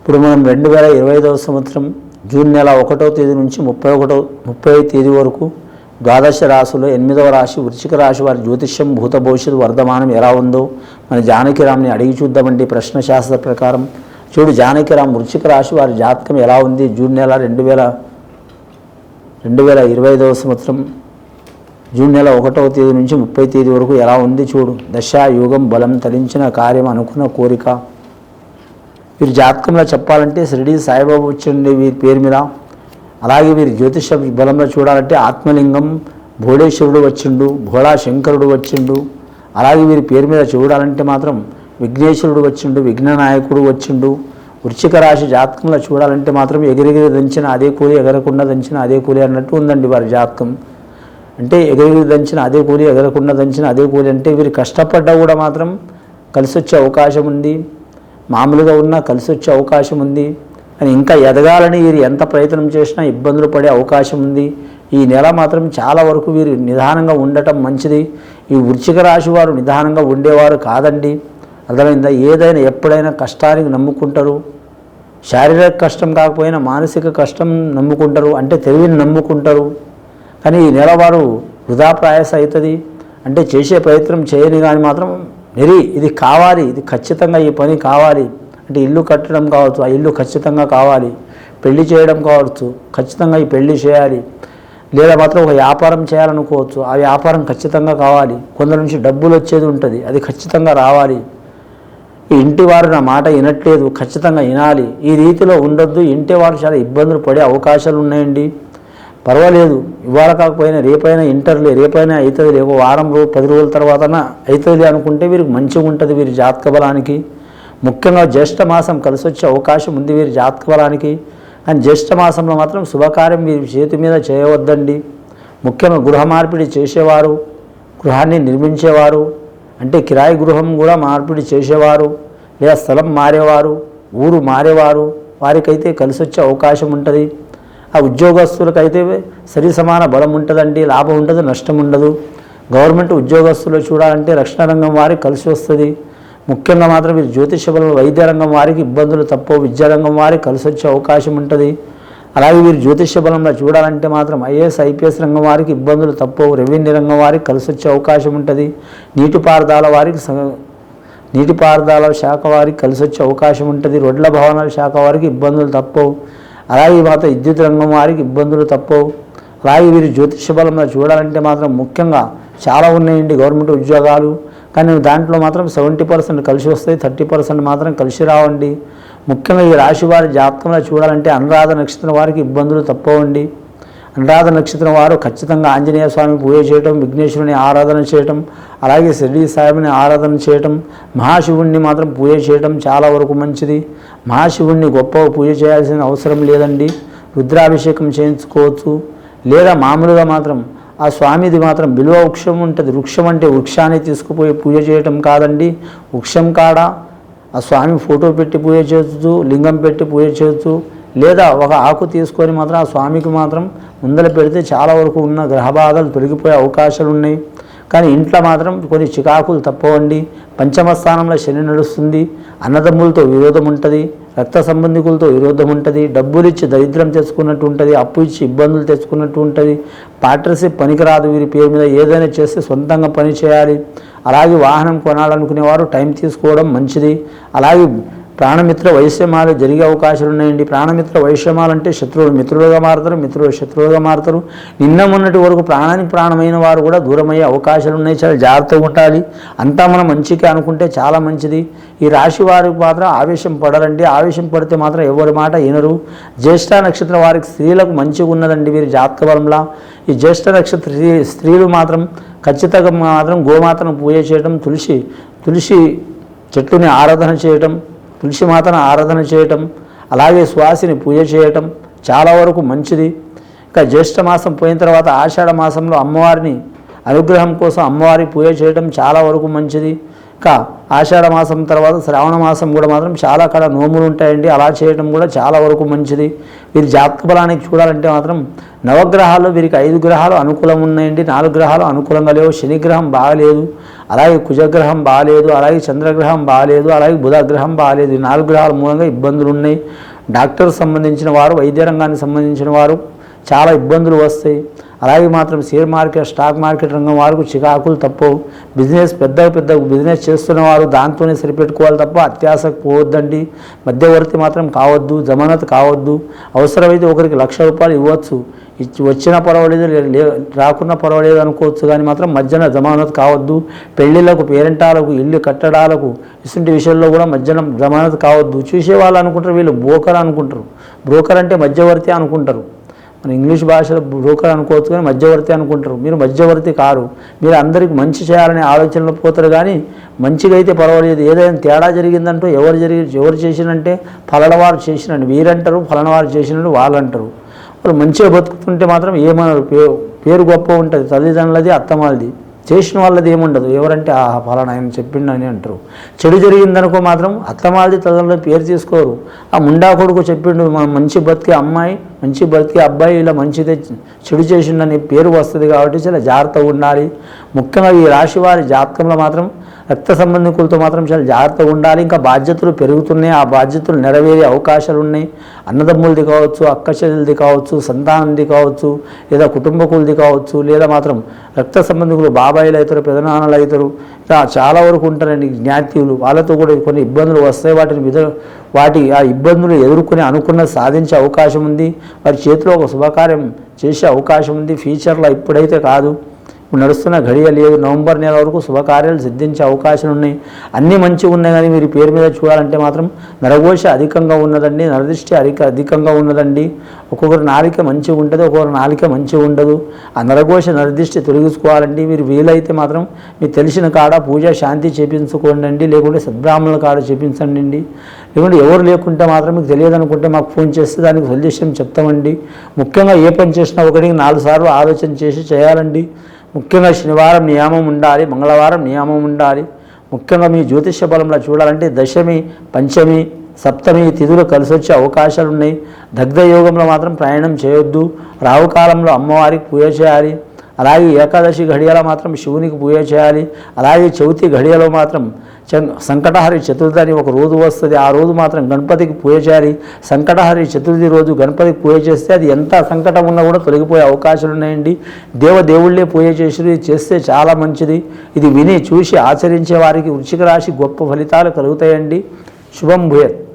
ఇప్పుడు మనం రెండు వేల ఇరవై ఐదవ సంవత్సరం జూన్ నెల ఒకటో తేదీ నుంచి ముప్పై ఒకటో ముప్పై తేదీ వరకు ద్వాదశ రాశిలో ఎనిమిదవ రాశి వృశ్చిక రాశి వారి జ్యోతిష్యం భూత భవిష్యత్తు వర్ధమానం ఎలా ఉందో మన జానకిరామ్ని అడిగి చూద్దామండి ప్రశ్న శాస్త్ర ప్రకారం. చూడు జానకిరామ్ వృశ్చిక రాశి వారి జాతకం ఎలా ఉంది? జూన్ నెల రెండు వేల రెండు వేల ఇరవై ఐదవ సంవత్సరం జూన్ నెల ఒకటవ తేదీ నుంచి ముప్పై తేదీ వరకు ఎలా ఉంది? చూడు దశ యోగం బలం తరించిన కార్యం అనుకున్న కోరిక వీరి జాతకంలో చెప్పాలంటే షిరిడి సాయిబాబు వచ్చండి వీరి పేరు మీద. అలాగే వీరి జ్యోతిష బలంలో చూడాలంటే ఆత్మలింగం భోళేశ్వరుడు వచ్చిండు భోళా శంకరుడు వచ్చిండు. అలాగే వీరి పేరు మీద చూడాలంటే మాత్రం విఘ్నేశ్వరుడు వచ్చిండు విఘ్ననాయకుడు వచ్చిండు. వృచ్చిక రాశి జాతకంలో చూడాలంటే మాత్రం ఎగిరెగిరి దంచిన అదే కూలి ఎగరకుండా దంచిన అదే కూలి అన్నట్టు ఉందండి వారి జాతకం. అంటే ఎగిరెగిరి దంచిన అదే కూలి ఎగరకుండా దంచిన అదే కూలి అంటే వీరు కష్టపడ్డా కూడా మాత్రం కలిసి వచ్చే అవకాశం ఉంది. మామూలుగా ఉన్నా కలిసి వచ్చే అవకాశం ఉంది. కానీ ఇంకా ఎదగాలని వీరు ఎంత ప్రయత్నం చేసినా ఇబ్బందులు పడే అవకాశం ఉంది. ఈ నెల మాత్రం చాలా వరకు వీరు నిదానంగా ఉండటం మంచిది. ఈ వృచ్చిక రాశి వారు నిదానంగా ఉండేవారు కాదండి. అర్థమైందా? ఏదైనా ఎప్పుడైనా కష్టానికి నమ్ముకుంటారు. శారీరక కష్టం కాకపోయినా మానసిక కష్టం నమ్ముకుంటారు. అంటే తెలివిని నమ్ముకుంటారు. కానీ ఈ నెల వారు వృధాప్రాయస అవుతుంది. అంటే చేసే ప్రయత్నం చేయని కానీ మాత్రం నెరి ఇది కావాలి ఇది ఖచ్చితంగా ఈ పని కావాలి. అంటే ఇల్లు కట్టడం కావచ్చు ఆ ఇల్లు ఖచ్చితంగా కావాలి. పెళ్ళి చేయడం కావచ్చు ఖచ్చితంగా ఈ పెళ్ళి చేయాలి. లేదా మాత్రం ఒక వ్యాపారం చేయాలనుకోవచ్చు ఆ వ్యాపారం ఖచ్చితంగా కావాలి. కొందరి నుంచి డబ్బులు వచ్చేది ఉంటుంది అది ఖచ్చితంగా రావాలి. ఈ ఇంటి వారు నా మాట వినట్లేదు ఖచ్చితంగా వినాలి. ఈ రీతిలో ఉండొద్దు ఇంటి వారు చాలా ఇబ్బందులు పడే అవకాశాలు ఉన్నాయండి. పర్వాలేదు. ఇవాళ కాకపోయినా రేపైనా ఇంటర్లే రేపైనా అవుతుంది. ఒక వారం రోజు పది రోజుల తర్వాతన అవుతుంది అనుకుంటే వీరికి మంచిగా ఉంటుంది వీరి జాతక బలానికి ముఖ్యంగా జ్యేష్ఠ మాసం కలిసి వచ్చే అవకాశం ఉంది వీరి జాతక బలానికి కానీ జ్యేష్ఠ మాసంలో మాత్రం శుభకార్యం వీరి చేతి మీద చేయవద్దండి. ముఖ్యంగా గృహ మార్పిడి చేసేవారు గృహాన్ని నిర్మించేవారు అంటే కిరాయి గృహం కూడా మార్పిడి చేసేవారు లేదా స్థలం మారేవారు ఊరు మారేవారు వారికైతే కలిసి వచ్చే అవకాశం ఉంటుంది. ఆ ఉద్యోగస్తులకైతే సరి సమాన బలం ఉంటుందండి లాభం ఉండదు నష్టం ఉండదు. గవర్నమెంట్ ఉద్యోగస్తులు చూడాలంటే రక్షణ రంగం వారికి కలిసి వస్తుంది. ముఖ్యంగా మాత్రం వీరు జ్యోతిష బలం వైద్య రంగం వారికి ఇబ్బందులు తప్ప విద్యారంగం వారికి కలిసి వచ్చే అవకాశం ఉంటుంది. అలాగే వీరు జ్యోతిష బలంలో చూడాలంటే మాత్రం ఐఏఎస్ ఐపీఎస్ రంగం వారికి ఇబ్బందులు తప్పవు రెవెన్యూ రంగం వారికి కలిసి వచ్చే అవకాశం ఉంటుంది. నీటిపారుదల వారికి నీటిపారుదల శాఖ వారికి కలిసి వచ్చే అవకాశం ఉంటుంది. రోడ్ల భవనాల శాఖ వారికి ఇబ్బందులు తప్పవు. అలాగే మాత్రం విద్యుత్ రంగం వారికి ఇబ్బందులు తప్పవు. అలాగే వీరు జ్యోతిష బలంలో చూడాలంటే మాత్రం ముఖ్యంగా చాలా ఉన్నాయండి గవర్నమెంట్ ఉద్యోగాలు. కానీ దాంట్లో మాత్రం సెవెంటీ పర్సెంట్ కలిసి వస్తాయి థర్టీ పర్సెంట్ మాత్రం కలిసి రావండి. ముఖ్యంగా ఈ రాశి వారి జాతకంలో చూడాలంటే అనురాధ నక్షత్రం వారికి ఇబ్బందులు తప్పవండి. అనురాధ నక్షత్రం వారు ఖచ్చితంగా ఆంజనేయ స్వామి పూజ చేయటం విఘ్నేశ్వరుని ఆరాధన చేయటం అలాగే షిరిడి సాయిబుని ఆరాధన చేయటం మహాశివుణ్ణి మాత్రం పూజ చేయటం చాలా వరకు మంచిది. మహాశివుణ్ణి గొప్ప పూజ చేయాల్సిన అవసరం లేదండి. రుద్రాభిషేకం చేయించుకోవచ్చు. లేదా మామూలుగా మాత్రం ఆ స్వామిది మాత్రం బిలువ వృక్షం ఉంటుంది. వృక్షం అంటే వృక్షాన్ని తీసుకుపోయి పూజ చేయటం కాదండి. వృక్షం కాడ? ఆ స్వామి ఫోటో పెట్టి పూజ చేయొచ్చు లింగం పెట్టి పూజ చేయొచ్చు. లేదా ఒక ఆకు తీసుకొని మాత్రం ఆ స్వామికి మాత్రం ముందర పెడితే చాలా వరకు ఉన్న గ్రహ బాధలు తొలగిపోయే అవకాశాలు ఉన్నాయి. కానీ ఇంట్లో మాత్రం కొన్ని చికాకులు తప్పవండి. పంచమ స్థానంలో శని నడుస్తుంది. అన్నదమ్ములతో విరోధం ఉంటుంది. రక్త సంబంధికులతో విరోధం ఉంటుంది. డబ్బులు ఇచ్చి దరిద్రం తెచ్చుకున్నట్టు ఉంటుంది. అప్పు ఇచ్చి ఇబ్బందులు తెచ్చుకున్నట్టు ఉంటుంది. పార్ట్నర్షిప్ పనికిరాదు వీరి పేరు మీద ఏదైనా చేస్తే సొంతంగా పని చేయాలి. అలాగే వాహనం కొనాలనుకునేవారు టైం తీసుకోవడం మంచిది. అలాగే ప్రాణమిత్ర వైశ్యమాలు జరిగే అవకాశాలు ఉన్నాయండి ప్రాణమిత్ర వైశ్యమాలు అంటే శత్రువులు మిత్రులుగా మారుతారు మిత్రులు శత్రువులుగా మారుతారు. నిన్న మొన్నటి వరకు ప్రాణానికి ప్రాణమైన వారు కూడా దూరమయ్యే అవకాశాలు ఉన్నాయి చాలా జాగ్రత్తగా ఉండాలి. అంతా మనం మంచిగా అనుకుంటే చాలా మంచిది. ఈ రాశి వారికి మాత్రం ఆవేశం పడరండి ఆవేశం పడితే మాత్రం ఎవరి మాట వినరు. జ్యేష్ఠ నక్షత్రం వారికి స్త్రీలకు మంచిగా ఉన్నదండి వీరి జాతక బలంలా. ఈ జ్యేష్ఠ నక్షత్ర స్త్రీలు మాత్రం ఖచ్చితంగా మాత్రం గోమాతను పూజ చేయడం తులసి తులసి చెట్టుని ఆరాధన చేయటం తులసిమాతను ఆరాధన చేయటం అలాగే శ్వాసిని పూజ చేయటం చాలా వరకు మంచిది. ఇంకా జ్యేష్ఠ మాసం పోయిన తర్వాత ఆషాఢ మాసంలో అమ్మవారిని అనుగ్రహం కోసం అమ్మవారి పూజ చేయటం చాలా వరకు మంచిది. ఇంకా ఆషాఢ మాసం తర్వాత శ్రావణ మాసం కూడా మాత్రం చాలా కాడ నోములు ఉంటాయండి. అలా చేయడం కూడా చాలా వరకు మంచిది. వీరి జాతక బలానికి చూడాలంటే మాత్రం నవగ్రహాల్లో వీరికి ఐదు గ్రహాలు అనుకూలం ఉన్నాయండి. నాలుగు గ్రహాలు అనుకూలంగా లేవు. శనిగ్రహం బాగాలేదు. అలాగే కుజగ్రహం బాగాలేదు. అలాగే చంద్రగ్రహం బాగాలేదు. అలాగే బుధగ్రహం బాగాలేదు. ఈ నాలుగు గ్రహాల మూలంగా ఇబ్బందులు ఉన్నాయి. డాక్టర్ సంబంధించిన వారు వైద్య రంగానికి సంబంధించిన వారు చాలా ఇబ్బందులు వస్తాయి. అలాగే మాత్రం షేర్ మార్కెట్ స్టాక్ మార్కెట్ రంగం వారికి చికాకులు తప్పవు. బిజినెస్ పెద్ద పెద్ద బిజినెస్ చేస్తున్న వారు దాంతోనే సరిపెట్టుకోవాలి తప్ప అత్యాసకు పోవద్దండి. మధ్యవర్తి మాత్రం కావద్దు జమానత్ కావద్దు. అవసరమైతే ఒకరికి లక్ష రూపాయలు ఇవ్వచ్చు. ఇచ్చి వచ్చినా పర్వాలేదు లే- రాకున్నా పర్వాలేదు అనుకోవచ్చు కానీ మాత్రం మధ్యన జమానత్ కావద్దు. పెళ్ళిళ్ళకు పేరెంటాలకు ఇల్లు కట్టడాలకు ఇటువంటి విషయంలో కూడా మధ్యన జమానత్ కావద్దు. చూసే వాళ్ళు అనుకుంటారు వీళ్ళు బ్రోకర్ అనుకుంటారు. బ్రోకర్ అంటే మధ్యవర్తి అనుకుంటారు. మన ఇంగ్లీష్ భాషలో బ్రోకర్ అనుకోవచ్చు కానీ మధ్యవర్తి అనుకుంటారు. మీరు మధ్యవర్తి కారు. మీరు అందరికి మంచి చేయాలనే ఆలోచనలో పోతారు కానీ మంచిగా అయితే పర్వాలేదు. ఏదైనా తేడా జరిగిందంటూ ఎవరు జరిగి ఎవరు చేసినంటే ఫలనవారు చేసినండి వీరంటారు ఫలనవారు చేసినట్టు వాళ్ళు అంటారు వాళ్ళు మంచిగా బతుకుతుంటే మాత్రం ఏమన్నారు? పేరు పేరు గొప్ప ఉంటుంది. తల్లిదండ్రులది అత్తమాలది. చేసిన వాళ్ళది ఏముండదు. ఎవరంటే ఆహా ఫలానా ఆయన చెప్పిండు అని అంటారు. చెడు జరిగిందనుకో మాత్రం అత్తమాలది తల్లిదండ్రులు పేరు తీసుకోరు. ఆ ముండా కొడుకు చెప్పిండు మనం మంచి బతికే అమ్మాయి మంచి బతికే అబ్బాయి ఇలా మంచిదే చెడు చేసిండని పేరు వస్తుంది కాబట్టి చాలా జాగ్రత్తగా ఉండాలి. ముఖ్యంగా ఈ రాశి వారి జాతకంలో మాత్రం రక్త సంబంధికులతో మాత్రం చాలా జాగ్రత్తగా ఉండాలి. ఇంకా బాధ్యతలు పెరుగుతున్నాయి. ఆ బాధ్యతలు నెరవేరే అవకాశాలు ఉన్నాయి. అన్నదమ్ములది కావచ్చు అక్క చెల్లెలది కావచ్చు సంతానంది కావచ్చు లేదా కుటుంబకులది కావచ్చు లేదా మాత్రం రక్త సంబంధికులు బాబాయిలు అవుతారు పెదనాన్నలు అవుతారు. ఇలా చాలా వరకు ఉంటారండి జ్ఞాతీయులు. వాళ్ళతో కూడా కొన్ని ఇబ్బందులు వస్తాయి. వాటిని విధ వాటి ఆ ఇబ్బందులు ఎదుర్కొని అనుకున్న సాధించే అవకాశం ఉంది. వారి చేతిలో ఒక శుభకార్యం చేసే అవకాశం ఉంది. ఫ్యూచర్లో ఇప్పుడైతే కాదు. నడుస్తున్న ఘడియ లేదు. నవంబర్ నెల వరకు శుభకార్యాలు సిద్ధించే అవకాశాలు ఉన్నాయి. అన్నీ మంచిగా ఉన్నాయి కానీ మీరు పేరు మీద చూడాలంటే మాత్రం నరఘోష అధికంగా ఉన్నదండి. నరదృష్టి అధిక అధికంగా ఉన్నదండి. ఒక్కొక్కరు నాలిక మంచిగా ఉంటుంది ఒక్కొక్కరు నాలిక మంచిగా ఉండదు. ఆ నరఘోష నరదృష్టి తొలగించుకోవాలండి. మీరు వీలైతే మాత్రం మీకు తెలిసిన కాడ పూజ శాంతి చేపించుకోండి లేకుంటే సద్బ్రాహ్మణుల కాడ చేపించండి లేకుంటే ఎవరు లేకుంటే మాత్రం మీకు తెలియదు అనుకుంటే మాకు ఫోన్ చేస్తే దానికి సొల్యూషన్ చెప్తామండి. ముఖ్యంగా ఏ పని చేసినా ఒకటికి నాలుగు సార్లు ఆలోచన చేసి చేయాలండి. ముఖ్యంగా శనివారం నియామం ఉండాలి మంగళవారం నియామం ఉండాలి. ముఖ్యంగా మీ జ్యోతిష్య బలంలో చూడాలంటే దశమి పంచమి సప్తమి తిథులు కలిసి వచ్చే అవకాశాలు ఉన్నాయి దగ్ధ యోగంలో మాత్రం ప్రయాణం చేయొద్దు. రావుకాలంలో అమ్మవారికి పూజ చేయాలి. అలాగే ఏకాదశి ఘడియలో మాత్రం శివునికి పూజ చేయాలి. అలాగే చవితి ఘడియలో మాత్రం చం- సంకటహరి చతుర్థి అని ఒక రోజు వస్తుంది. ఆ రోజు మాత్రం గణపతికి పూజ చేయాలి. సంకటహరి చతుర్థి రోజు గణపతికి పూజ చేస్తే అది ఎంత సంకటం ఉన్నా కూడా తొలగిపోయే అవకాశాలు ఉన్నాయండి. దేవ దేవుళ్ళే పూజ చేసి చేస్తే చాలా మంచిది. ఇది విని చూసి ఆచరించే వారికి వృశ్చిక రాశి గొప్ప ఫలితాలు కలుగుతాయండి. శుభం భూయత్.